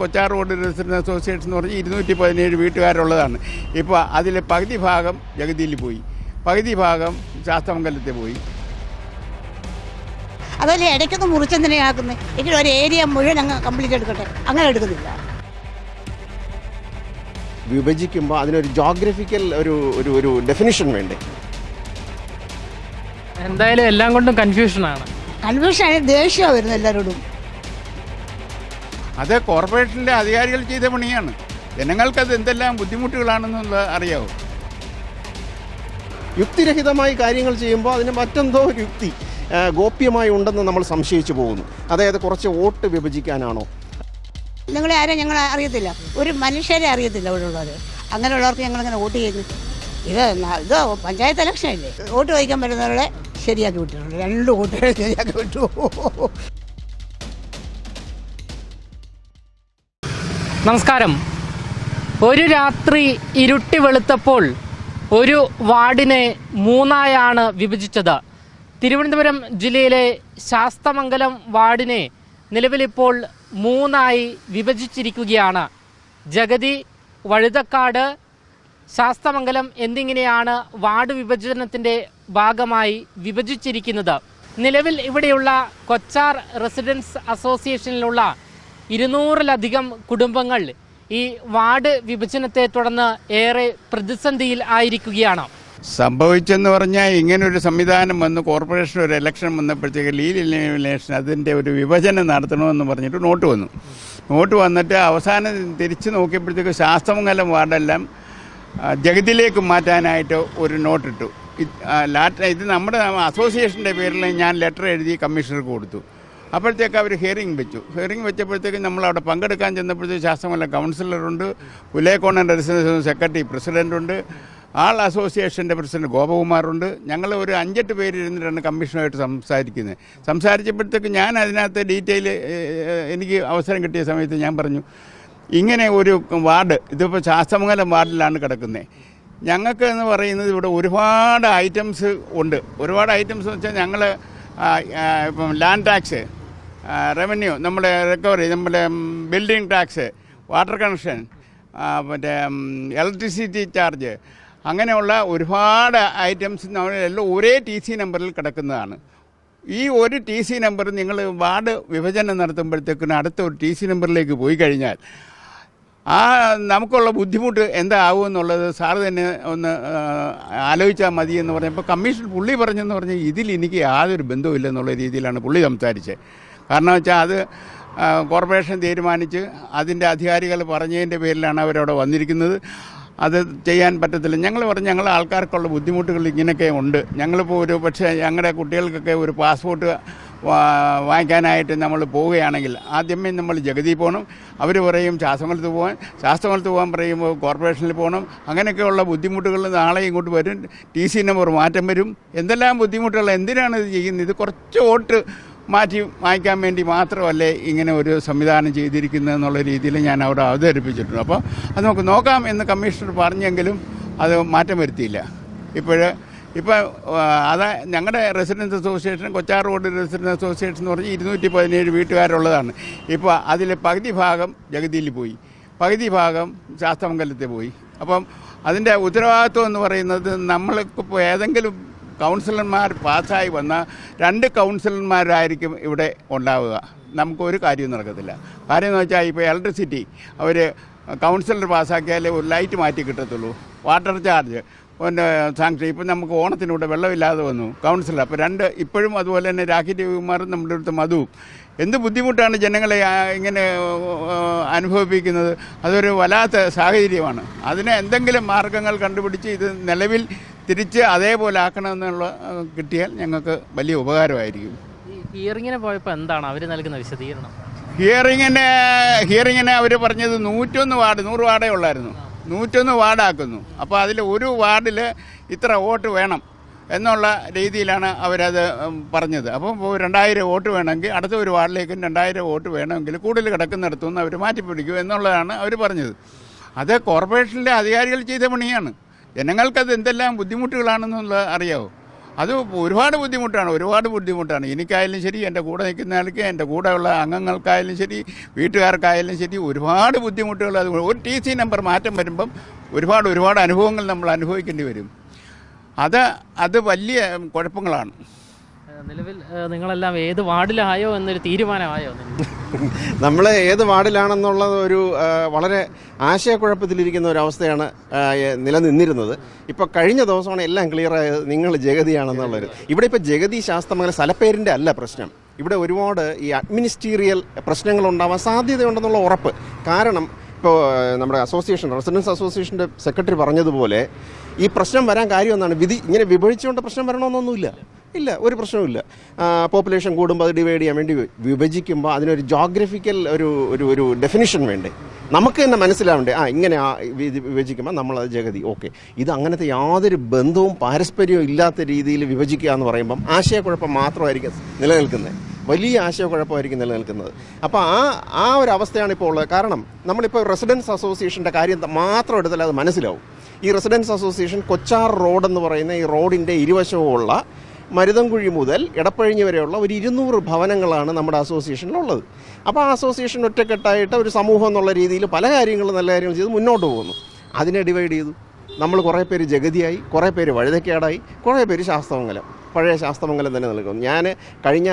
Kochhar road residence association എന്ന് പറഞ്ഞ് ഇരുന്നൂറ്റി പതിനേഴ് വീട്ടുകാരുള്ളതാണ്. ഇപ്പോൾ അതിൽ പകുതി ഭാഗം ജഗതിയിൽ പോയി. പകുതി ഭാഗം ശാസ്തമംഗലത്തിൽ പോയി. അതല്ലേ ഇടയ്ക്കൊന്ന് മുറിച്ചെന്തിനാക്കുന്നത് എങ്കിലും ഒരു ഏരിയ മുഴുവൻ അങ്ങ് കംപ്ലീറ്റ് എടുക്കട്ടെ. അങ്ങനെ എടുക്കുന്നില്ല. വിഭജിക്കുമ്പോൾ അതിനൊരു ജോഗ്രഫിക്കൽ ഒരു ഒരു ഒരു ഡെഫിനിഷൻ വേണ്ടേ? എന്തായാലും എല്ലാം കൊണ്ടും കൺഫ്യൂഷനാണ് കൺഫ്യൂഷനാണ് ദേഷ്യമാണ് വരുന്നത് എല്ലാവരോടും അത് കോർപ്പറേഷനിലെ അധികാരികൾ ചെയ്ത പണിയാണ്. ജനങ്ങൾക്കത് എന്തെല്ലാം ബുദ്ധിമുട്ടുകളാണെന്നുള്ള അറിയാവോ. യുക്തിരഹിതമായി കാര്യങ്ങൾ ചെയ്യുമ്പോൾ അതിന് മറ്റെന്തോ ഒരു യുക്തി ഗോപ്യമായി ഉണ്ടെന്ന് നമ്മൾ സംശയിച്ചു പോകുന്നു. അതായത് കുറച്ച് വോട്ട് വിഭജിക്കാനാണോ? നിങ്ങളെ ആരെയും ഞങ്ങൾ അറിയത്തില്ല. ഒരു മനുഷ്യരെ അറിയത്തില്ല ഇവിടെ ഉള്ളവർ അങ്ങനെയുള്ളവർക്ക് ഞങ്ങളിങ്ങനെ വോട്ട് ചെയ്യുന്നു ഇത് ഇത് പഞ്ചായത്ത് ഇലക്ഷൻ അല്ലേ? വോട്ട് ചോദിക്കാൻ പറ്റുന്നവരെ ശരിയാക്കി വിട്ടിട്ടുണ്ട്. രണ്ട് വോട്ടുകൾ ശരിയാക്കി വിട്ടു. നമസ്കാരം. ഒരു രാത്രി ഇരുട്ടി വെളുത്തപ്പോൾ ഒരു വാർഡിനെ മൂന്നായാണ് വിഭജിച്ചത്. തിരുവനന്തപുരം ജില്ലയിലെ ശാസ്തമംഗലം വാർഡിനെ നിലവിലിപ്പോൾ മൂന്നായി വിഭജിച്ചിരിക്കുകയാണ്. ജഗതി വഴുതക്കാട് ശാസ്തമംഗലം എന്നിങ്ങനെയാണ് വാർഡ് വിഭജനത്തിന്റെ ഭാഗമായി വിഭജിച്ചിരിക്കുന്നത്. നിലവിൽ ഇവിടെയുള്ള കൊച്ചാർ റെസിഡൻസ് അസോസിയേഷനിലുള്ള ഇരുന്നൂറിലധികം കുടുംബങ്ങൾ ഈ വാർഡ് വിഭജനത്തെ തുടർന്ന് ഏറെ പ്രതിസന്ധിയിൽ ആയിരിക്കുകയാണ്. സംഭവിച്ചെന്ന് പറഞ്ഞാൽ ഇങ്ങനൊരു സംവിധാനം വന്ന് കോർപ്പറേഷൻ ഒരു ഇലക്ഷൻ വന്നപ്പോഴത്തേക്ക് ലീൽ ഇലിമിനേഷൻ അതിന്റെ ഒരു വിഭജനം നടത്തണമെന്ന് പറഞ്ഞിട്ട് നോട്ട് വന്നു. നോട്ട് വന്നിട്ട് അവസാനം തിരിച്ചു നോക്കിയപ്പോഴത്തേക്ക് ശാസ്ത്രമംഗലം വാർഡെല്ലാം ജഗതിയിലേക്ക് മാറ്റാനായിട്ട് ഒരു നോട്ടിട്ടു. ലാറ്റ ഇത് നമ്മുടെ അസോസിയേഷന്റെ പേരിൽ ഞാൻ ലെറ്റർ എഴുതി കമ്മീഷണർക്ക് കൊടുത്തു. അപ്പോഴത്തേക്ക് അവർ ഹിയറിംഗ് വെച്ചു. ഹിയറിംഗ് വെച്ചപ്പോഴത്തേക്ക് നമ്മൾ അവിടെ പങ്കെടുക്കാൻ ചെന്നപ്പോഴത്തേക്ക് ശാസ്ത്രമല്ല കൗൺസിലറുണ്ട് പുലേക്കോണൻ റെസിഡൻസ് സെക്രട്ടറി പ്രസിഡന്റുണ്ട് ആൾ അസോസിയേഷന്റെ പ്രസിഡന്റ് ഗോപകുമാറുണ്ട്. ഞങ്ങൾ ഒരു അഞ്ചെട്ട് പേരിരുന്നിട്ടാണ് കമ്മീഷനുമായിട്ട് സംസാരിക്കുന്നത്. സംസാരിച്ചപ്പോഴത്തേക്ക് ഞാൻ അതിനകത്ത് ഡീറ്റെയിൽ എനിക്ക് അവസരം കിട്ടിയ സമയത്ത് ഞാൻ പറഞ്ഞു ഇങ്ങനെ ഒരു വാർഡ് ഇതിപ്പോൾ ശാസ്തമംഗലം വാർഡിലാണ് കിടക്കുന്നത് ഞങ്ങൾക്ക് എന്ന് പറയുന്നത് ഇവിടെ ഒരുപാട് ഐറ്റംസ് ഉണ്ട്. ഒരുപാട് ഐറ്റംസ് എന്ന് വെച്ചാൽ ഞങ്ങൾ ഇപ്പം ലാൻഡ് ടാക്സ് റവന്യൂ നമ്മുടെ റിക്കവറി നമ്മുടെ ബിൽഡിംഗ് ടാക്സ് വാട്ടർ കണക്ഷൻ മറ്റേ ഇലക്ട്രിസിറ്റി ചാർജ് അങ്ങനെയുള്ള ഒരുപാട് ഐറ്റംസ് നമ്മളെല്ലാം ഒരേ ടി സി നമ്പറിൽ കിടക്കുന്നതാണ്. ഈ ഒരു ടി സി നമ്പർ നിങ്ങൾ വാർഡ് വിഭജനം നടത്തുമ്പോഴത്തേക്കിന് അടുത്ത ഒരു ടി സി നമ്പറിലേക്ക് പോയി കഴിഞ്ഞാൽ ആ നമുക്കുള്ള ബുദ്ധിമുട്ട് എന്താകുമെന്നുള്ളത് സാറ് തന്നെ ഒന്ന് ആലോചിച്ചാൽ മതി എന്ന് പറഞ്ഞപ്പോൾ കമ്മീഷൻ പുള്ളി പറഞ്ഞെന്ന് പറഞ്ഞാൽ ഇതിൽ എനിക്ക് യാതൊരു ബന്ധവുമില്ലെന്നുള്ള രീതിയിലാണ് പുള്ളി സംസാരിച്ചത് കാരണം വെച്ചാൽ അത് കോർപ്പറേഷൻ തീരുമാനിച്ച് അതിന്റെ അധികാരികൾ പറഞ്ഞതിന്റെ പേരിലാണ് അവരവിടെ വന്നിരിക്കുന്നത്. അത് ചെയ്യാൻ പറ്റത്തില്ല. ഞങ്ങൾ പറഞ്ഞു ഞങ്ങൾ ആൾക്കാർക്കുള്ള ബുദ്ധിമുട്ടുകൾ ഇങ്ങനെയൊക്കെ ഉണ്ട്. ഞങ്ങളിപ്പോൾ ഒരു പക്ഷേ ഞങ്ങളുടെ കുട്ടികൾക്കൊക്കെ ഒരു പാസ്പോർട്ട് വാങ്ങിക്കാനായിട്ട് നമ്മൾ പോവുകയാണെങ്കിൽ ആദ്യമേ നമ്മൾ ജഗതി പോകണം അവർ പറയും ശാസ്ത്രമലത്ത് പോകാൻ ശാസ്ത്രമലത്ത് പോകാൻ പറയുമ്പോൾ കോർപ്പറേഷനിൽ പോകണം അങ്ങനെയൊക്കെയുള്ള ബുദ്ധിമുട്ടുകൾ നാളെ ഇങ്ങോട്ട് വരും. ടി സി നമ്പർ മാറ്റം വരും. എന്തെല്ലാം ബുദ്ധിമുട്ടുകൾ എന്തിനാണ് ഇത് ചെയ്യുന്നത്? ഇത് കുറച്ച് വോട്ട് മാറ്റി വാങ്ങിക്കാൻ വേണ്ടി മാത്രമല്ലേ ഇങ്ങനെ ഒരു സംവിധാനം ചെയ്തിരിക്കുന്നത് എന്നുള്ള രീതിയിൽ ഞാൻ അവിടെ അവതരിപ്പിച്ചിട്ടുണ്ട്. അപ്പോൾ അത് നമുക്ക് നോക്കാം എന്ന് കമ്മീഷണർ പറഞ്ഞെങ്കിലും അത് മാറ്റം വരുത്തിയില്ല. ഇപ്പോഴ് ഇപ്പോൾ അതാ ഞങ്ങളുടെ residence association Kochar road residence association എന്ന് പറഞ്ഞാൽ ഇരുന്നൂറ്റി പതിനേഴ് വീട്ടുകാരുള്ളതാണ്. ഇപ്പോൾ അതിൽ പകുതി ഭാഗം ജഗതിയിൽ പോയി. പകുതി ഭാഗം ശാസ്തമംഗലത്തിൽ പോയി. അപ്പം അതിന്റെ ഉത്തരവാദിത്വം എന്ന് പറയുന്നത് നമ്മൾക്കിപ്പോൾ ഏതെങ്കിലും കൗൺസിലർമാർ പാസ്സായി വന്ന രണ്ട് കൗൺസിലർമാരായിരിക്കും ഇവിടെ ഉണ്ടാവുക. നമുക്കൊരു കാര്യവും നടക്കത്തില്ല. കാര്യം എന്ന് വെച്ചാൽ ഇപ്പോൾ ഇലക്ട്രിസിറ്റി അവർ കൗൺസിലർ പാസ്സാക്കിയാലേ ഒരു ലൈറ്റ് മാറ്റി കിട്ടത്തുള്ളൂ. വാട്ടർ ചാർജ് പിന്നെ സാങ്ഷൻ ഇപ്പം നമുക്ക് ഓണത്തിനൂടെ വെള്ളമില്ലാതെ വന്നു. കൗൺസിലർ. അപ്പോൾ രണ്ട് ഇപ്പോഴും അതുപോലെ തന്നെ രാഖി രവികുമാറും നമ്മുടെ അടുത്ത് മധുവും എന്ത് ബുദ്ധിമുട്ടാണ് ജനങ്ങളെ ഇങ്ങനെ അനുഭവിപ്പിക്കുന്നത്? അതൊരു വല്ലാത്ത സാഹചര്യമാണ്. അതിന് എന്തെങ്കിലും മാർഗങ്ങൾ കണ്ടുപിടിച്ച് ഇത് നിലവിൽ തിരിച്ച് അതേപോലെ ആക്കണമെന്നുള്ള കിട്ടിയാൽ ഞങ്ങൾക്ക് വലിയ ഉപകാരമായിരിക്കും. ഹിയറിങ്ങിനെ ഹിയറിങ്ങിന് പോയപ്പോൾ എന്താണ് അവർ നൽകുന്ന വിശദീകരണം? ഹിയറിങ്ങിന് ഹിയറിങ്ങിന് അവർ പറഞ്ഞത് നൂറ്റൊന്ന് വാർഡ് നൂറ് വാർഡേ ഉള്ളായിരുന്നു. നൂറ്റൊന്ന് വാർഡാക്കുന്നു. അപ്പോൾ അതിൽ ഒരു വാർഡിൽ ഇത്ര വോട്ട് വേണം എന്നുള്ള രീതിയിലാണ് അവരത് പറഞ്ഞത്. അപ്പോൾ രണ്ടായിരം വോട്ട് വേണമെങ്കിൽ അടുത്ത ഒരു വാർഡിലേക്കും രണ്ടായിരം വോട്ട് വേണമെങ്കിൽ കൂടുതൽ കിടക്കുന്നിടത്തുനിന്ന് അവർ മാറ്റിപ്പിടിക്കും എന്നുള്ളതാണ് അവർ പറഞ്ഞത്. അത് കോർപ്പറേഷനിലെ അധികാരികൾ ചെയ്ത പണിയാണ്. ജനങ്ങൾക്കത് എന്തെല്ലാം ബുദ്ധിമുട്ടുകളാണെന്നുള്ളത് അറിയാവോ? അത് ഒരുപാട് ബുദ്ധിമുട്ടാണ് ഒരുപാട് ബുദ്ധിമുട്ടാണ്. എനിക്കായാലും ശരി എന്റെ കൂടെ നിൽക്കുന്ന ആൾക്ക് എന്റെ കൂടെയുള്ള അംഗങ്ങൾക്കായാലും ശരി വീട്ടുകാർക്കായാലും ശരി ഒരുപാട് ബുദ്ധിമുട്ടുകൾ അത് ഒരു ടി സി നമ്പർ മാറ്റം വരുമ്പം ഒരുപാട് ഒരുപാട് അനുഭവങ്ങൾ നമ്മൾ അനുഭവിക്കേണ്ടി വരും. അത് അത് വലിയ കുഴപ്പങ്ങളാണ്. നിലവിൽ നിങ്ങളെല്ലാം ഏത് വാർഡിലായോ എന്നൊരു തീരുമാനമായോ? നമ്മൾ ഏത് വാർഡിലാണെന്നുള്ളത് ഒരു വളരെ ആശയക്കുഴപ്പത്തിലിരിക്കുന്ന ഒരു അവസ്ഥയാണ് നിലനിന്നിരുന്നത്. ഇപ്പോൾ കഴിഞ്ഞ ദിവസമാണ് എല്ലാം ക്ലിയർ ആയത് നിങ്ങൾ ജഗതിയാണെന്നുള്ളത് ഇവിടെ ഇപ്പോൾ ജഗതി ശാസ്ത്രമംഗല സ്ഥലപ്പേരിന്റെ അല്ല പ്രശ്നം. ഇവിടെ ഒരുപാട് ഈ അഡ്മിനിസ്ട്രീരിയൽ പ്രശ്നങ്ങൾ ഉണ്ടാവാൻ സാധ്യതയുണ്ടെന്നുള്ള ഉറപ്പ്. കാരണം ഇപ്പോൾ നമ്മുടെ അസോസിയേഷൻ റെസിഡൻസ് അസോസിയേഷന്റെ സെക്രട്ടറി പറഞ്ഞതുപോലെ ഈ പ്രശ്നം വരാൻ കാര്യമൊന്നാണ് വിധി ഇങ്ങനെ വിഭജിച്ചുകൊണ്ട് പ്രശ്നം വരണമെന്നൊന്നുമില്ല. ഇല്ല ഒരു പ്രശ്നവുമില്ല. പോപ്പുലേഷൻ കൂടുമ്പോൾ അത് ഡിവൈഡ് ചെയ്യാൻ വേണ്ടി വിഭജിക്കുമ്പോൾ അതിനൊരു ജോഗ്രഫിക്കൽ ഒരു ഒരു ഒരു ഡെഫിനിഷൻ വേണ്ടേ? നമുക്ക് തന്നെ മനസ്സിലാവണ്ടേ ആ ഇങ്ങനെ നമ്മൾ വിഭജിക്കുമ്പോൾ നമ്മളത് ജഗതി. ഓക്കെ ഇത് അങ്ങനത്തെ യാതൊരു ബന്ധവും പാരസ്പര്യവും ഇല്ലാത്ത രീതിയിൽ വിഭജിക്കുക എന്ന് പറയുമ്പം ആശയക്കുഴപ്പം മാത്രമായിരിക്കും നിലനിൽക്കുന്നത്. വലിയ ആശയക്കുഴപ്പമായിരിക്കും നിലനിൽക്കുന്നത്. അപ്പോൾ ആ ആ ഒരു അവസ്ഥയാണ് ഇപ്പോൾ ഉള്ളത്. കാരണം നമ്മളിപ്പോൾ റെസിഡൻസ് അസോസിയേഷന്റെ കാര്യം മാത്രം എടുത്താൽ അത് മനസ്സിലാവും. ഈ റെസിഡൻസ് അസോസിയേഷൻ കൊച്ചാർ റോഡ് എന്ന് പറയുന്ന ഈ റോഡിന്റെ ഇരുവശവുമുള്ള മരുതൻകുഴി മുതൽ ഇടപ്പഴിഞ്ഞ് വരെയുള്ള ഒരു ഇരുന്നൂറ് ഭവനങ്ങളാണ് നമ്മുടെ അസോസിയേഷനിലുള്ളത്. അപ്പോൾ ആ അസോസിയേഷൻ ഒറ്റക്കെട്ടായിട്ട് ഒരു സമൂഹം എന്നുള്ള രീതിയിൽ പല കാര്യങ്ങളും നല്ല കാര്യങ്ങൾ ചെയ്ത് മുന്നോട്ട് പോകുന്നു. അതിനെ ഡിവൈഡ് ചെയ്തു. നമ്മൾ കുറേ പേര് ജഗതിയായി കുറേ പേര് വഴുതക്കേടായി കുറേ പേര് ശാസ്ത്രമംഗലം പഴയ ശാസ്ത്രമംഗലം തന്നെ നിൽക്കുന്നു. ഞാൻ കഴിഞ്ഞ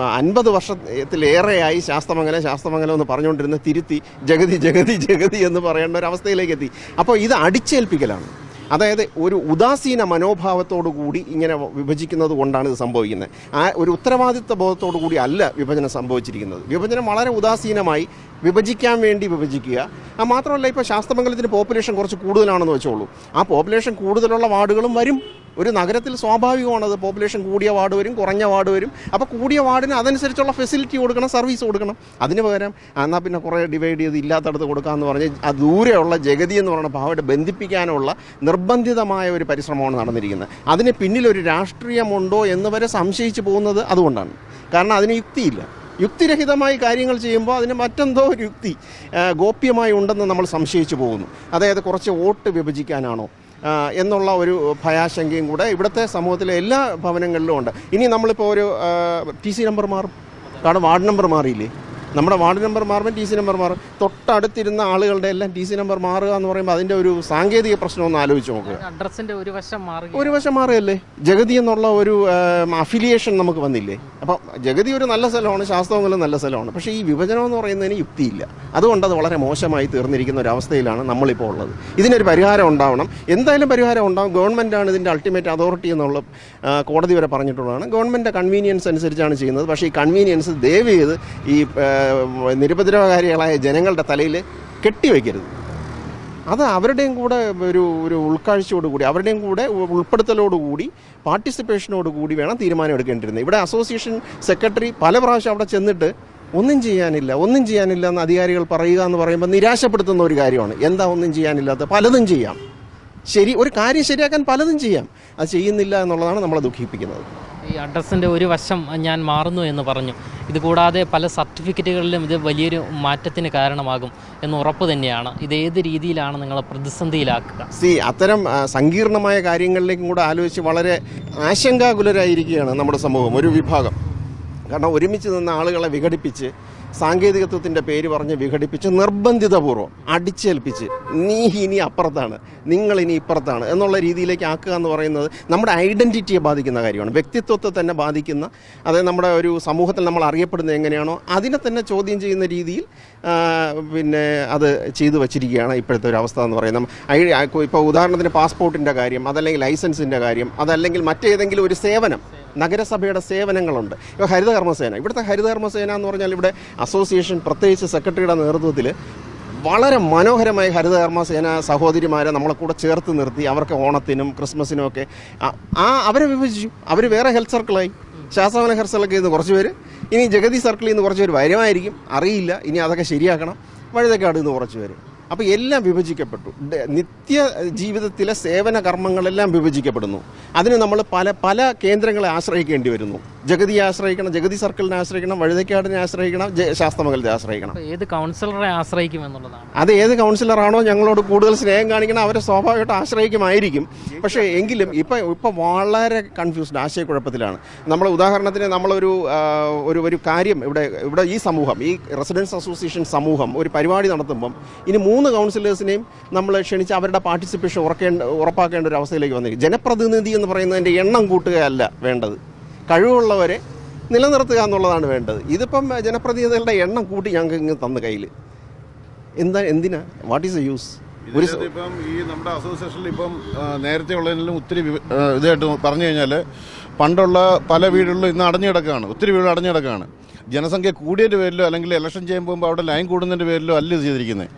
അൻപത് വർഷത്തിലേറെയായി ശാസ്ത്രമംഗലം ശാസ്ത്രമംഗലം എന്ന് പറഞ്ഞുകൊണ്ടിരുന്ന തിരുത്തി ജഗതി ജഗതി ജഗതി എന്ന് പറയേണ്ട ഒരു അവസ്ഥയിലേക്ക് എത്തി. അപ്പോൾ ഇത് അടിച്ചേൽപ്പിക്കലാണ്. അതായത് ഒരു ഉദാസീന മനോഭാവത്തോടു കൂടി ഇങ്ങനെ വിഭജിക്കുന്നത് കൊണ്ടാണ് ഇത് സംഭവിക്കുന്നത്. ആ ഒരു ഉത്തരവാദിത്വ ബോധത്തോടു കൂടി അല്ല വിഭജനം സംഭവിച്ചിരിക്കുന്നത്. വിഭജനം വളരെ ഉദാസീനമായി വിഭജിക്കാൻ വേണ്ടി വിഭജിക്കുക. ആ മാത്രമല്ല ഇപ്പോൾ ശാസ്ത്രമംഗലത്തിന് പോപ്പുലേഷൻ കുറച്ച് കൂടുതലാണെന്ന് വെച്ചോളൂ. ആ പോപ്പുലേഷൻ കൂടുതലുള്ള വാർഡുകളും വരും. ഒരു നഗരത്തിൽ സ്വാഭാവികമാണത് പോപ്പുലേഷൻ കൂടിയ വാർഡ് വരും കുറഞ്ഞ വാർഡ് വരും. അപ്പോൾ കൂടിയ വാർഡിന് അതനുസരിച്ചുള്ള ഫെസിലിറ്റി കൊടുക്കണം സർവീസ് കൊടുക്കണം. അതിന് പകരം എന്നാൽ പിന്നെ കുറേ ഡിവൈഡ് ചെയ്ത് ഇല്ലാത്തടത്ത് കൊടുക്കാമെന്ന് പറഞ്ഞ് ആ ദൂരെയുള്ള ജഗതി എന്ന് പറയുന്ന ഭാവമായിട്ട് ബന്ധിപ്പിക്കാനുള്ള നിർബന്ധിതമായ ഒരു പരിശ്രമമാണ് നടന്നിരിക്കുന്നത്. അതിന് പിന്നിലൊരു രാഷ്ട്രീയമുണ്ടോ എന്ന് വരെ സംശയിച്ചു പോകുന്നത് അതുകൊണ്ടാണ്. കാരണം അതിന് യുക്തിയില്ല. യുക്തിരഹിതമായി കാര്യങ്ങൾ ചെയ്യുമ്പോൾ അതിന് മറ്റെന്തോ ഒരു യുക്തി ഗോപ്യമായി ഉണ്ടെന്ന് നമ്മൾ സംശയിച്ചു പോകുന്നു. അതായത് കുറച്ച് വോട്ട് വിഭജിക്കാനാണോ എന്നുള്ള ഒരു ഭയാശങ്കയും കൂടെ ഇവിടുത്തെ സമൂഹത്തിലെ എല്ലാ ഭവനങ്ങളിലും ഉണ്ട്. ഇനി നമ്മളിപ്പോൾ ഒരു ടി സി നമ്പർ മാറും. കാരണം വാർഡ് നമ്പർ മാറിയില്ലേ? നമ്മുടെ വാർഡ് നമ്പർ മാറുമ്പോൾ ടി സി നമ്പർ മാറും. തൊട്ടടുത്തിരുന്ന ആളുകളുടെ എല്ലാം ടി സി നമ്പർ മാറുക എന്ന് പറയുമ്പോൾ അതിന്റെ ഒരു സാങ്കേതിക പ്രശ്നം ഒന്ന് ആലോചിച്ച് നോക്കുക അഡ്രസ്സിന്റെ ഒരു വശം മാറി ഒരു വശം മാറുകയല്ലേ? ജഗതി എന്നുള്ള ഒരു അഫിലിയേഷൻ നമുക്ക് വന്നില്ലേ? അപ്പം ജഗതി ഒരു നല്ല സ്ഥലമാണ് ശാസ്ത്രങ്ങളും നല്ല സ്ഥലമാണ്. പക്ഷേ ഈ വിഭജനം എന്ന് പറയുന്നതിന് യുക്തിയില്ല. അതുകൊണ്ട് അത് വളരെ മോശമായി തീർന്നിരിക്കുന്ന ഒരു അവസ്ഥയിലാണ് നമ്മളിപ്പോൾ ഉള്ളത്. ഇതിനൊരു പരിഹാരം ഉണ്ടാവണം. എന്തായാലും പരിഹാരം ഉണ്ടാവും. ആണ് ഇതിന്റെ അൾട്ടിമേറ്റ് അതോറിറ്റി എന്നുള്ള കോടതി വരെ പറഞ്ഞിട്ടുള്ളതാണ്. ഗവൺമെന്റ് കൺവീനിയൻസ് അനുസരിച്ചാണ് ചെയ്യുന്നത്. പക്ഷേ ഈ കൺവീനിയൻസ് ദയവ് ചെയ്ത് ഈ നിരുപദ്രവകാരികളായ ജനങ്ങളുടെ തലയിൽ കെട്ടിവെക്കരുത്. അത് അവരുടെയും കൂടെ ഒരു ഒരു ഉൾക്കാഴ്ചയോടുകൂടി അവരുടെയും കൂടെ ഉൾപ്പെടുത്തലോടുകൂടി പാർട്ടിസിപ്പേഷനോടുകൂടി വേണം തീരുമാനം എടുക്കേണ്ടിരുന്നത് ഇവിടെ അസോസിയേഷൻ സെക്രട്ടറി പല പ്രാവശ്യം അവിടെ ചെന്നിട്ട് ഒന്നും ചെയ്യാനില്ല ഒന്നും ചെയ്യാനില്ല എന്ന് അധികാരികൾ പറയുക എന്ന് പറയുമ്പോൾ നിരാശപ്പെടുത്തുന്ന ഒരു കാര്യമാണ്. എന്താ ഒന്നും ചെയ്യാനില്ലാത്ത പലതും ചെയ്യാം. ശരി ഒരു കാര്യം ശരിയാക്കാൻ പലതും ചെയ്യാം. അത് ചെയ്യുന്നില്ല എന്നുള്ളതാണ് നമ്മളെ ദുഃഖിപ്പിക്കുന്നത്. ഈ അഡ്രസ്സിന്റെ ഒരു വശം ഞാൻ മാറുന്നു എന്ന് പറഞ്ഞു. ഇത് കൂടാതെ പല സർട്ടിഫിക്കറ്റുകളിലും ഇത് വലിയൊരു മാറ്റത്തിന് കാരണമാകും എന്ന് ഉറപ്പ് തന്നെയാണ്. ഇത് ഏത് രീതിയിലാണ് നിങ്ങളെ പ്രതിസന്ധിയിലാക്കുക? സി അത്തരം സങ്കീർണമായ കാര്യങ്ങളിലേക്കും കൂടെ ആലോചിച്ച് വളരെ ആശങ്കാകുലരായിരിക്കുകയാണ് നമ്മുടെ സമൂഹം ഒരു വിഭാഗം. കാരണം ഒരുമിച്ച് നിന്ന ആളുകളെ വിഘടിപ്പിച്ച് സാങ്കേതികത്വത്തിന്റെ പേര് പറഞ്ഞ് വിഘടിപ്പിച്ച് നിർബന്ധിതപൂർവം അടിച്ചേൽപ്പിച്ച് നീ ഇനി അപ്പുറത്താണ് നിങ്ങൾ ഇനി ഇപ്പുറത്താണ് എന്നുള്ള രീതിയിലേക്ക് ആക്കുക എന്ന് പറയുന്നത് നമ്മുടെ ഐഡന്റിറ്റിയെ ബാധിക്കുന്ന കാര്യമാണ്. വ്യക്തിത്വത്തെ തന്നെ ബാധിക്കുന്ന അതായത് നമ്മുടെ ഒരു സമൂഹത്തിൽ നമ്മൾ അറിയപ്പെടുന്നത് എങ്ങനെയാണോ അതിനെ തന്നെ ചോദ്യം ചെയ്യുന്ന രീതിയിൽ പിന്നെ അത് ചെയ്തു വച്ചിരിക്കുകയാണ് ഇപ്പോഴത്തെ ഒരു അവസ്ഥ എന്ന് പറയുന്നത്. ഇപ്പോൾ ഉദാഹരണത്തിന് പാസ്പോർട്ടിന്റെ കാര്യം അതല്ലെങ്കിൽ ലൈസൻസിന്റെ കാര്യം അതല്ലെങ്കിൽ മറ്റേതെങ്കിലും ഒരു സേവനം നഗരസഭയുടെ സേവനങ്ങളുണ്ട്. ഇപ്പോൾ ഹരിതകർമ്മസേന ഇവിടുത്തെ ഹരിതകർമ്മസേന എന്ന് പറഞ്ഞാൽ ഇവിടെ അസോസിയേഷൻ പ്രത്യേകിച്ച് സെക്രട്ടറിയുടെ നേതൃത്വത്തിൽ വളരെ മനോഹരമായി ഹരിതകർമ്മസേന സഹോദരിമാരെ നമ്മളെ കൂടെ ചേർത്ത് നിർത്തി. അവർക്ക് ഓണത്തിനും ക്രിസ്മസിനും ഒക്കെ ആ- അവരെ വിഭജിച്ചു. അവർ വേറെ ഹെൽത്ത് സർക്കിളായി. ശാസ്ത്രവന ഹെൽത്ത് സർക്കിളിൽ നിന്ന് കുറച്ച് പേര് ഇനി ജഗതി സർക്കിളിൽ നിന്ന് കുറച്ച് പേര് വരുമായിരിക്കും. അറിയില്ല. ഇനി അതൊക്കെ ശരിയാക്കണം. വഴുതക്കാട് നിന്ന് കുറച്ച് പേര് അപ്പോൾ എല്ലാം വിഭജിക്കപ്പെട്ടു. നിത്യ ജീവിതത്തിലെ സേവന കർമ്മങ്ങളെല്ലാം വിഭജിക്കപ്പെടുന്നു. അതിന് നമ്മൾ പല പല കേന്ദ്രങ്ങളെ ആശ്രയിക്കേണ്ടി വരുന്നു. ജഗതിയെ ആശ്രയിക്കണം ജഗതി സർക്കിളിനെ ആശ്രയിക്കണം വഴുതക്കാടിനെ ആശ്രയിക്കണം ശാസ്തമംഗലത്തെ ആശ്രയിക്കണം. ഏത് കൗൺസിലറെ ആശ്രയിക്കും എന്നുള്ളതാണ് അത് ഏത് കൗൺസിലറാണോ ഞങ്ങളോട് കൂടുതൽ സ്നേഹം കാണിക്കണം അവരെ സ്വാഭാവികമായിട്ട് ആശ്രയിക്കുമായിരിക്കും. പക്ഷേ എങ്കിലും ഇപ്പം ഇപ്പം വളരെ കൺഫ്യൂസ്ഡ് ആശയക്കുഴപ്പത്തിലാണ്. നമ്മൾ ഉദാഹരണത്തിന് നമ്മളൊരു ഒരു ഒരു കാര്യം ഇവിടെ ഇവിടെ ഈ സമൂഹം ഈ റെസിഡൻസ് അസോസിയേഷൻ സമൂഹം ഒരു പരിപാടി നടത്തുമ്പം ഇനി മൂന്ന് കൗൺസിലേഴ്സിനെയും നമ്മൾ ക്ഷണിച്ച് അവരുടെ പാർട്ടിസിപ്പേഷൻ ഉറക്കേണ്ട ഉറപ്പാക്കേണ്ട ഒരു അവസ്ഥയിലേക്ക് വന്നിരിക്കും ജനപ്രതിനിധി എന്ന് പറയുന്നതിന്റെ എണ്ണം കൂട്ടുകയല്ല വേണ്ടത്. കഴിവുള്ളവരെ നിലനിർത്തുക എന്നുള്ളതാണ് വേണ്ടത്. ഇതിപ്പം ജനപ്രതിനിധികളുടെ എണ്ണം കൂട്ടി ഞങ്ങൾക്ക് ഇങ്ങനെ തന്നു കയ്യിൽ എന്താ എന്തിനാ? വാട്ട് ഈസ് എ യൂസ് ഇപ്പം ഈ നമ്മുടെ അസോസിയേഷനിൽ ഇപ്പം നേരത്തെ ഉള്ളതിലും ഒത്തിരി ഇതായിട്ട് പറഞ്ഞു കഴിഞ്ഞാൽ പണ്ടുള്ള പല വീടുകളിലും ഇന്ന് അടഞ്ഞു കിടക്കുകയാണ്. ഒത്തിരി വീട് അടഞ്ഞു കിടക്കുകയാണ്. ജനസംഖ്യ കൂടിയതിന്റെ പേരിലോ അല്ലെങ്കിൽ ഇലക്ഷൻ ചെയ്യുമ്പോൾ അവിടെ ലൈൻ കൂടുന്നതിന്റെ പേരിലോ അല്ല ചെയ്തിരിക്കുന്നത്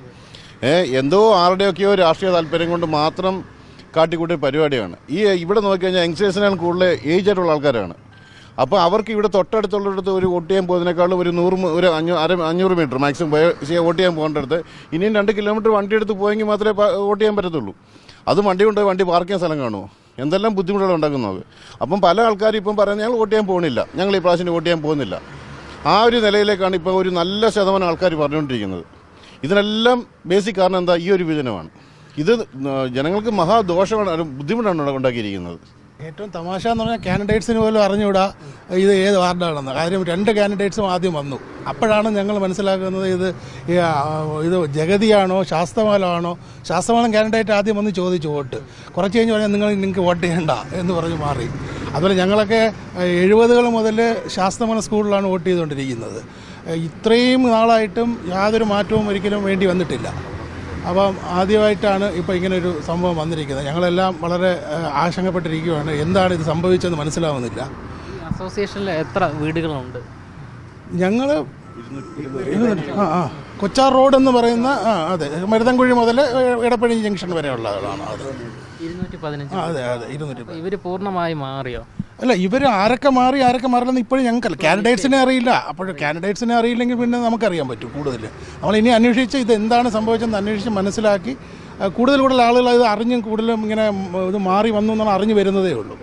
എന്തോ ആരുടെയൊക്കെയോ രാഷ്ട്രീയ താല്പര്യം കൊണ്ട് മാത്രം കാട്ടിക്കൂട്ടിയ പരിപാടിയാണ്. ഈ ഇവിടെ നോക്കിക്കഴിഞ്ഞാൽ യങ്സ്റ്റേഴ്സിനാണ് കൂടുതൽ ഏജ് ആയിട്ടുള്ള ആൾക്കാരാണ്. അപ്പോൾ അവർക്ക് ഇവിടെ തൊട്ടടുത്തുള്ളിടത്ത് ഒരു വോട്ട് ചെയ്യാൻ പോകുന്നതിനേക്കാളും ഒരു നൂറ് ഒരു അഞ്ഞൂ അര അഞ്ഞൂറ് മീറ്റർ മാക്സിമം വോട്ട് ചെയ്യാൻ പോകേണ്ടടുത്ത് ഇനിയും രണ്ട് കിലോമീറ്റർ വണ്ടി എടുത്ത് പോയെങ്കിൽ മാത്രമേ വോട്ട് ചെയ്യാൻ പറ്റത്തുള്ളൂ. അത് വണ്ടി കൊണ്ട് വണ്ടി പാർക്ക് ചെയ്യാൻ സ്ഥലം കാണുമോ? എന്തെല്ലാം ബുദ്ധിമുട്ടുകൾ ഉണ്ടാക്കുന്നത് അപ്പം പല ആൾക്കാരും ഇപ്പം പറയുന്നത് ഞങ്ങൾ വോട്ട് ചെയ്യാൻ പോകുന്നില്ല. ഞങ്ങൾ ഈ പ്രാവശ്യം വോട്ട് ചെയ്യാൻ പോകുന്നില്ല. ആ ഒരു നിലയിലേക്കാണ് ഇപ്പോൾ ഒരു നല്ല ശതമാനം ആൾക്കാർ പറഞ്ഞുകൊണ്ടിരിക്കുന്നത്. ഇതിനെല്ലാം ബേസിക് കാരണം എന്താ? ഈ ഒരു വിഭജനമാണ്. ഇത് ജനങ്ങൾക്ക് മഹാദോഷമാണ് ബുദ്ധിമുട്ടാണ് ഉണ്ടാക്കിയിരിക്കുന്നത്. ഏറ്റവും തമാശ എന്ന് പറഞ്ഞാൽ കാൻഡിഡേറ്റ്സിന് പോലും അറിഞ്ഞുകൂടാ ഇത് ഏത് വാർഡാണെന്ന്. കാര്യം രണ്ട് കാൻഡിഡേറ്റ്സും ആദ്യം വന്നു. അപ്പോഴാണ് ഞങ്ങൾ മനസ്സിലാക്കുന്നത് ഇത് ഇത് ജഗതിയാണോ ശാസ്തമാലാണോ ശാസ്തമാലം കാൻഡിഡേറ്റ് ആദ്യം വന്ന് ചോദിച്ചു വോട്ട്. കുറച്ച് കഴിഞ്ഞ് പറഞ്ഞാൽ നിങ്ങൾ നിങ്ങൾക്ക് വോട്ട് ചെയ്യണ്ട എന്ന് പറഞ്ഞ് മാറി. അതുപോലെ ഞങ്ങളൊക്കെ എഴുപതുകൾ മുതൽ ശാസ്തമാല സ്കൂളിലാണ് വോട്ട് ചെയ്തുകൊണ്ടിരിക്കുന്നത്. ഇത്രയും നാളായിട്ടും യാതൊരു മാറ്റവും ഒരിക്കലും വേണ്ടി വന്നിട്ടില്ല. അപ്പം ആദ്യമായിട്ടാണ് ഇപ്പോൾ ഇങ്ങനെ ഒരു സംഭവം വന്നിരിക്കുന്നത്. ഞങ്ങളെല്ലാം വളരെ ആശങ്കപ്പെട്ടിരിക്കുകയാണ്. എന്താണ് ഇത് സംഭവിച്ചതെന്ന് മനസ്സിലാവുന്നില്ല. അസോസിയേഷനിൽ എത്ര വീടുകളുണ്ട്? ഞങ്ങൾ ആ ആ കൊച്ചാർ റോഡ് എന്ന് പറയുന്ന ആ അതെ മരുതൻകുഴി മുതൽ ഇടപ്പഴി ജംഗ്ഷൻ വരെയുള്ളതാണ് അത്. ഇരുന്നൂറ്റി പതിനഞ്ച്. അതെ അതെ ഇരുന്നൂറ്റി ഇവർ പൂർണമായി മാറിയോ? അല്ല ഇവർ ആരൊക്കെ മാറി ആരൊക്കെ മാറില്ലെന്ന് ഇപ്പോഴും ഞങ്ങൾക്കല്ല കാൻഡിഡേറ്റ്സിനെ അറിയില്ല. അപ്പോൾ കാൻഡിഡേറ്റ്സിനെ അറിയില്ലെങ്കിൽ പിന്നെ നമുക്കറിയാൻ പറ്റും കൂടുതൽ. നമ്മൾ ഇനി അന്വേഷിച്ച് ഇത് എന്താണ് സംഭവിച്ചതെന്ന് അന്വേഷിച്ച് മനസ്സിലാക്കി കൂടുതൽ കൂടുതൽ ആളുകൾ ഇത് അറിഞ്ഞും കൂടുതലും ഇങ്ങനെ ഇത് മാറി വന്നു എന്നാണ് അറിഞ്ഞു വരുന്നതേ ഉള്ളൂ.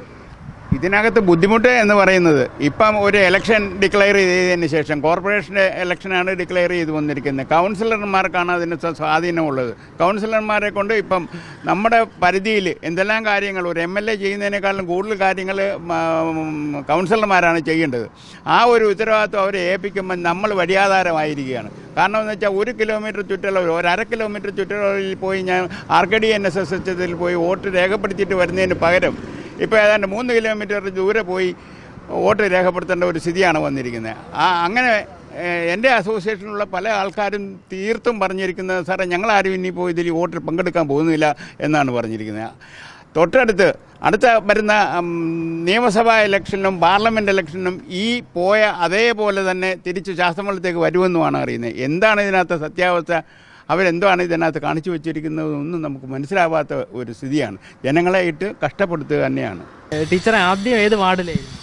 ഇതിനകത്ത് ബുദ്ധിമുട്ട് എന്ന് പറയുന്നത് ഇപ്പം ഒരു ഇലക്ഷൻ ഡിക്ലെയർ ചെയ്തതിന് ശേഷം കോർപ്പറേഷന്റെ ഇലക്ഷനാണ് ഡിക്ലെയർ ചെയ്ത് വന്നിരിക്കുന്നത്. കൗൺസിലർമാർക്കാണ് അതിന് സ്വ- സ്വാധീനമുള്ളത്. കൗൺസിലർമാരെ കൊണ്ട് ഇപ്പം നമ്മുടെ പരിധിയിൽ എന്തെല്ലാം കാര്യങ്ങൾ ഒരു എം എൽ എ ചെയ്യുന്നതിനേക്കാളും കൂടുതൽ കാര്യങ്ങൾ കൗൺസിലർമാരാണ് ചെയ്യേണ്ടത്. ആ ഒരു ഉത്തരവാദിത്വം അവരെ ഏൽപ്പിക്കുമ്പോൾ നമ്മൾ വഴിയാധാരമായിരിക്കുകയാണ്. കാരണം എന്ന് വെച്ചാൽ ഒരു കിലോമീറ്റർ ചുറ്റളവിൽ ഒരു അര കിലോമീറ്റർ ചുറ്റളവിൽ പോയി ഞാൻ R K D N S S എച്ചതിൽ പോയി വോട്ട് രേഖപ്പെടുത്തിയിട്ട് വരുന്നതിന് പകരം ഇപ്പോൾ ഏതാണ്ട് മൂന്ന് കിലോമീറ്റർ ദൂരെ പോയി വോട്ട് രേഖപ്പെടുത്തേണ്ട ഒരു സ്ഥിതിയാണ് വന്നിരിക്കുന്നത്. ആ അങ്ങനെ എന്റെ അസോസിയേഷനിലുള്ള പല ആൾക്കാരും തീർത്തും പറഞ്ഞിരിക്കുന്നത് സാറേ ഞങ്ങളാരും ഇനിയിപ്പോൾ ഇതിൽ വോട്ടിൽ പങ്കെടുക്കാൻ പോകുന്നില്ല എന്നാണ് പറഞ്ഞിരിക്കുന്നത്. തൊട്ടടുത്ത് അടുത്ത വരുന്ന നിയമസഭാ ഇലക്ഷനിലും പാർലമെന്റ് ഇലക്ഷനിലും ഈ പോയ അതേപോലെ തന്നെ തിരിച്ച് ശാസ്ത്രമലത്തേക്ക് വരുമെന്നുമാണ് അറിയുന്നത്. എന്താണ് ഇതിനകത്ത് സത്യാവസ്ഥ? അവരെന്താണ് ഇതിനകത്ത് കാണിച്ചു വെച്ചിരിക്കുന്നതൊന്നും നമുക്ക് മനസ്സിലാവാത്ത ഒരു സ്ഥിതിയാണ്. ജനങ്ങളെ ഇട്ട് കഷ്ടപ്പെടുത്തുക തന്നെയാണ്. ടീച്ചറെ ആദ്യം ഏത് വാർഡിലായിരുന്നു?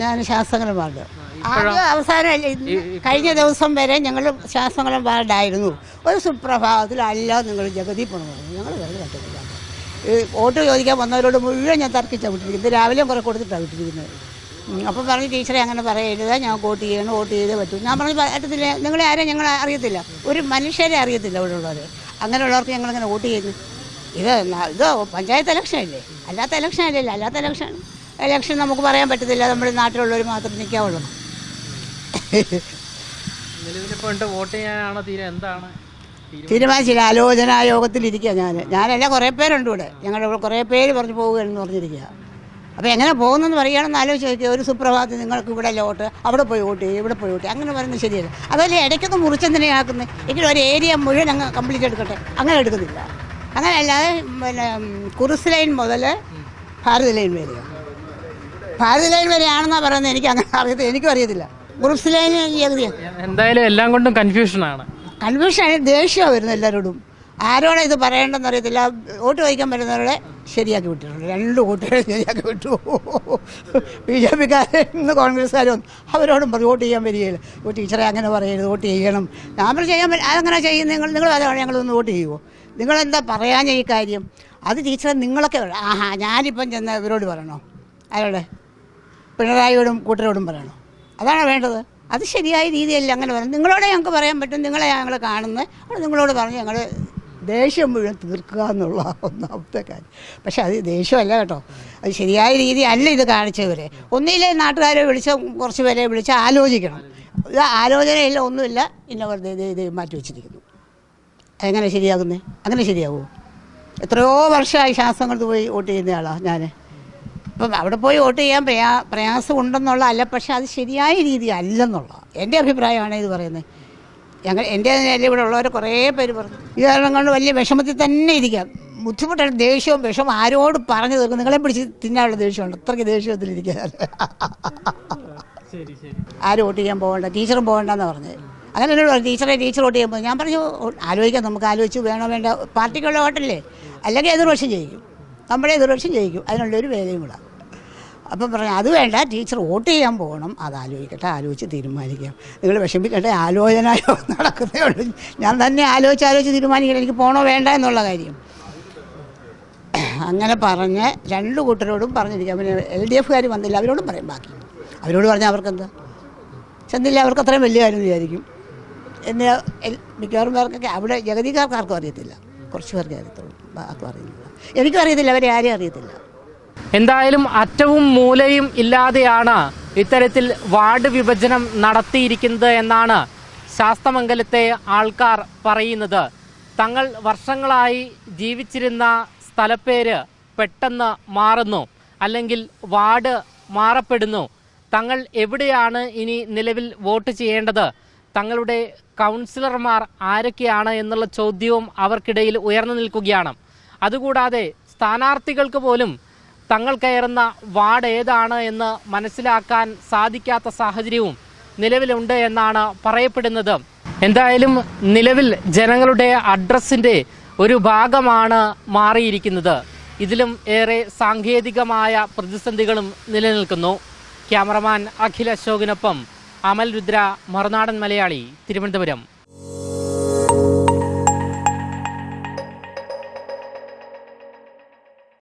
ഞാൻ ശാസ്ത്രങ്ങളും വാർഡ്. ആദ്യം അവസാനം കഴിഞ്ഞ ദിവസം വരെ ഞങ്ങൾ ശാസ്ത്രങ്ങളും വാർഡായിരുന്നു. ഒരു സുപ്രഭാതത്തിലല്ല നിങ്ങൾ ജഗതി പോകണം ഞങ്ങൾ വെറുതെ ഈ വോട്ട് ചോദിക്കാൻ വന്നവരോട് മുഴുവൻ ഞാൻ തർക്കിച്ചാണ് വിട്ടിരിക്കുന്നത്. രാവിലെയും കുറെ കൊടുത്തിട്ടാണ് വിട്ടിരിക്കുന്നത്. ഉം, അപ്പം പറഞ്ഞു ടീച്ചറെ അങ്ങനെ പറയരുത്. ഞാൻ വോട്ട് ചെയ്യണം വോട്ട് ചെയ്തേ പറ്റൂ. ഞാൻ പറഞ്ഞു പറ്റത്തില്ല. നിങ്ങളെ ആരെയും ഞങ്ങൾ അറിയത്തില്ല. ഒരു മനുഷ്യരെ അറിയത്തില്ല ഇവിടെ ഉള്ളവർ അങ്ങനെയുള്ളവർക്ക് ഞങ്ങളിങ്ങനെ വോട്ട് ചെയ്യുന്നു? ഇത് ഇത് പഞ്ചായത്ത് ഇലക്ഷൻ അല്ലേ? അല്ലാത്ത ഇലക്ഷൻ അല്ലല്ലോ അല്ലാത്ത ഇലക്ഷൻ ഇലക്ഷൻ നമുക്ക് പറയാൻ പറ്റത്തില്ല. നമ്മുടെ നാട്ടിലുള്ളവർ മാത്രം നിൽക്കാവുള്ളൂ? തീരുമാനിച്ചില്ല. ആലോചനാ യോഗത്തിലിരിക്കുക ഞാൻ ഞാനല്ല കുറേ പേരുണ്ട് ഇവിടെ. ഞങ്ങളുടെ കുറേ പേര് പറഞ്ഞു പോവുകയെന്ന് പറഞ്ഞിരിക്കുക അപ്പോൾ എങ്ങനെ പോകുന്നെന്ന് പറയുകയാണെന്ന് ആലോചിച്ച് നോക്കിയാൽ ഒരു സുപ്രഭാതം നിങ്ങൾക്ക് ഇവിടെ ലോട്ട് അവിടെ പോയി വോട്ട് ഇവിടെ പോയി ഓട്ടി അങ്ങനെ പറയുന്നത് ശരിയല്ല. അതുപോലെ ഇടയ്ക്കൊന്ന് മുറിച്ചെന്തിനാക്കുന്നത് എങ്കിലും ഒരു ഏരിയ മുഴുവൻ അങ്ങ് കംപ്ലീറ്റ് എടുക്കട്ടെ. അങ്ങനെ എടുക്കുന്നില്ല. അങ്ങനെ അല്ലാതെ പിന്നെ കുറുസ് ലൈൻ മുതൽ ഭാരത് ലൈൻ വരെ. ഭാരത് ലൈൻ വരെയാണെന്നാണ് പറയുന്നത് എനിക്ക് അങ്ങനെ അറിയത്തില്ല എനിക്കും അറിയത്തില്ല. കുറുസ് ലൈൻ എന്തായാലും എല്ലാം കൊണ്ടും കൺഫ്യൂഷനാണ് കൺഫ്യൂഷൻ ദേഷ്യമാണ് വരുന്നത് എല്ലാവരോടും ആരോടാ ഇത് പറയേണ്ടെന്ന് അറിയത്തില്ല. വോട്ട് വഹിക്കാൻ വരുന്നവരുടെ ശരിയാക്കി വിട്ടിട്ടുണ്ട്. രണ്ട് കൂട്ടുകാരും ശരിയാക്കി വിട്ടു. ബി ജെ പിക്കാരും കോൺഗ്രസ്സുകാരും അവരോടും പറഞ്ഞു വോട്ട് ചെയ്യാൻ വരികയില്ല. ഓ ടീച്ചറെ അങ്ങനെ പറയരുത് വോട്ട് ചെയ്യണം. ഞാൻ ചെയ്യാൻ അതങ്ങനെ ചെയ്യും? നിങ്ങൾ നിങ്ങൾ അതാണ് ഞങ്ങളൊന്ന് വോട്ട് ചെയ്യുമോ നിങ്ങളെന്താ പറയാൻ ഈ കാര്യം? അത് ടീച്ചറെ നിങ്ങളൊക്കെ ആഹാ ഞാനിപ്പം ചെന്ന് ഇവരോട് പറയണോ? അയാളുടെ പിണറായിയോടും കൂട്ടരോടും പറയണോ? അതാണ് വേണ്ടത്? അത് ശരിയായ രീതിയല്ല അങ്ങനെ പറയാം നിങ്ങളോട് ഞങ്ങൾക്ക് പറയാൻ പറ്റും. നിങ്ങളെ ഞങ്ങൾ കാണുന്നത്. നിങ്ങളോട് പറഞ്ഞ് ഞങ്ങൾ ദേഷ്യം മുഴുവൻ തീർക്കുക എന്നുള്ള ഒന്നാമത്തെ കാര്യം. പക്ഷെ അത് ദേഷ്യമല്ല കേട്ടോ. അത് ശരിയായ രീതി അല്ല ഇത് കാണിച്ചവർ ഒന്നിലെ നാട്ടുകാരെ വിളിച്ച കുറച്ച് പേരെ വിളിച്ച് ആലോചിക്കണം. ഇത് ആലോചനയില്ല ഒന്നുമില്ല. ഇന്നവർ ഇത് മാറ്റി വെച്ചിരിക്കുന്നു. എങ്ങനെ ശരിയാകുന്നേ? അങ്ങനെ ശരിയാകുമോ എത്രയോ വർഷമായി ശാസ്ത്രങ്ങൾക്ക് പോയി വോട്ട് ചെയ്യുന്ന ആളാണ് ഞാൻ അപ്പം അവിടെ പോയി വോട്ട് ചെയ്യാൻ പ്രയാ പ്രയാസം ഉണ്ടെന്നുള്ള അല്ല പക്ഷെ അത് ശരിയായ രീതി അല്ലെന്നുള്ള. എന്റെ അഭിപ്രായമാണ് ഇത് പറയുന്നത്. ഞങ്ങൾ എന്റെ നിലയിൽ ഇവിടെ ഉള്ളവർ കുറേ പേര് പറഞ്ഞു. ഈ കാരണം കൊണ്ട് വലിയ വിഷമത്തിൽ തന്നെ ഇരിക്കാം. ബുദ്ധിമുട്ടാണ് ദേഷ്യവും വിഷമം ആരോട് പറഞ്ഞു തീർക്കും? നിങ്ങളെ പിടിച്ച് തിന്നാനുള്ള ദേഷ്യമുണ്ട്. അത്രയ്ക്ക് ദേഷ്യത്തിലിരിക്കാൻ ആരും വോട്ട് ചെയ്യാൻ പോകണ്ട ടീച്ചറും പോകണ്ടെന്ന് പറഞ്ഞത്. അങ്ങനെ എന്നോട് പറഞ്ഞു ടീച്ചറെ ടീച്ചർ വോട്ട് ചെയ്യുമ്പോൾ ഞാൻ പറഞ്ഞു "ഓ, ആലോചിക്കാം നമുക്ക് ആലോചിച്ച് വേണോ വേണ്ട. പാർട്ടിക്കുള്ള വോട്ടല്ലേ? അല്ലെങ്കിൽ എതിർപക്ഷം ജയിക്കും. നമ്മുടെ എതിർപക്ഷം ജയിക്കും. അതിനുള്ളൊരു വേലയും കൂടെ. അപ്പം പറഞ്ഞു അത് വേണ്ട ടീച്ചർ വോട്ട് ചെയ്യാൻ പോകണം. അത് ആലോചിക്കട്ടെ ആലോചിച്ച് തീരുമാനിക്കാം. നിങ്ങൾ വിഷമിക്കട്ടെ ആലോചന നടക്കുന്നേ ഉള്ളൂ. ഞാൻ തന്നെ ആലോചിച്ച് ആലോചിച്ച് തീരുമാനിക്കണം എനിക്ക് പോകണോ വേണ്ട എന്നുള്ള കാര്യം. അങ്ങനെ പറഞ്ഞ് രണ്ട് കൂട്ടരോടും പറഞ്ഞിരിക്കാം. പിന്നെ എൽ ഡി എഫുകാർ വന്നില്ല അവരോടും പറയും ബാക്കി. അവരോട് പറഞ്ഞാൽ അവർക്കെന്താ? ചെന്നില്ല അവർക്ക് അത്രയും വലിയ കാര്യം വിചാരിക്കും. എന്നെ മിക്കവാറും പേർക്കൊക്കെ അവിടെ ജഗതിക്കാർക്ക് ആർക്കും അറിയത്തില്ല. കുറച്ച് പേർക്ക് അറിയത്തുള്ളൂ ആർക്കും അറിയത്തില്ല. എനിക്കും അറിയത്തില്ല അവരെ ആരെയും അറിയത്തില്ല. എന്തായാലും അറ്റവും മൂലയും ഇല്ലാതെയാണ് ഇത്തരത്തിൽ വാർഡ് വിഭജനം നടത്തിയിരിക്കുന്നത് എന്നാണ് ശാസ്തമംഗലത്തെ ആൾക്കാർ പറയുന്നത്. തങ്ങൾ വർഷങ്ങളായി ജീവിച്ചിരുന്ന സ്ഥലപ്പേര് പെട്ടെന്ന് മാറുന്നു അല്ലെങ്കിൽ വാർഡ് മാറപ്പെടുന്നു. തങ്ങൾ എവിടെയാണ് ഇനി നിലവിൽ വോട്ട് ചെയ്യേണ്ടത്? തങ്ങളുടെ കൗൺസിലർമാർ ആരൊക്കെയാണ് എന്നുള്ള ചോദ്യവും അവർക്കിടയിൽ ഉയർന്നു നിൽക്കുകയാണ്. അതുകൂടാതെ സ്ഥാനാർത്ഥികൾക്ക് പോലും തങ്ങൾ കയറുന്ന വാർഡ് ഏതാണ് എന്ന് മനസ്സിലാക്കാൻ സാധിക്കാത്ത സാഹചര്യവും നിലവിലുണ്ട് എന്നാണ് പറയപ്പെടുന്നത്. എന്തായാലും നിലവിൽ ജനങ്ങളുടെ അഡ്രസ്സിന്റെ ഒരു ഭാഗമാണ് മാറിയിരിക്കുന്നത്. ഇതിലും ഏറെ സാങ്കേതികമായ പ്രതിസന്ധികളും നിലനിൽക്കുന്നു. ക്യാമറമാൻ അഖിൽ അശോകിനൊപ്പം അമൽ രുദ്ര മറുനാടൻ മലയാളി തിരുവനന്തപുരം.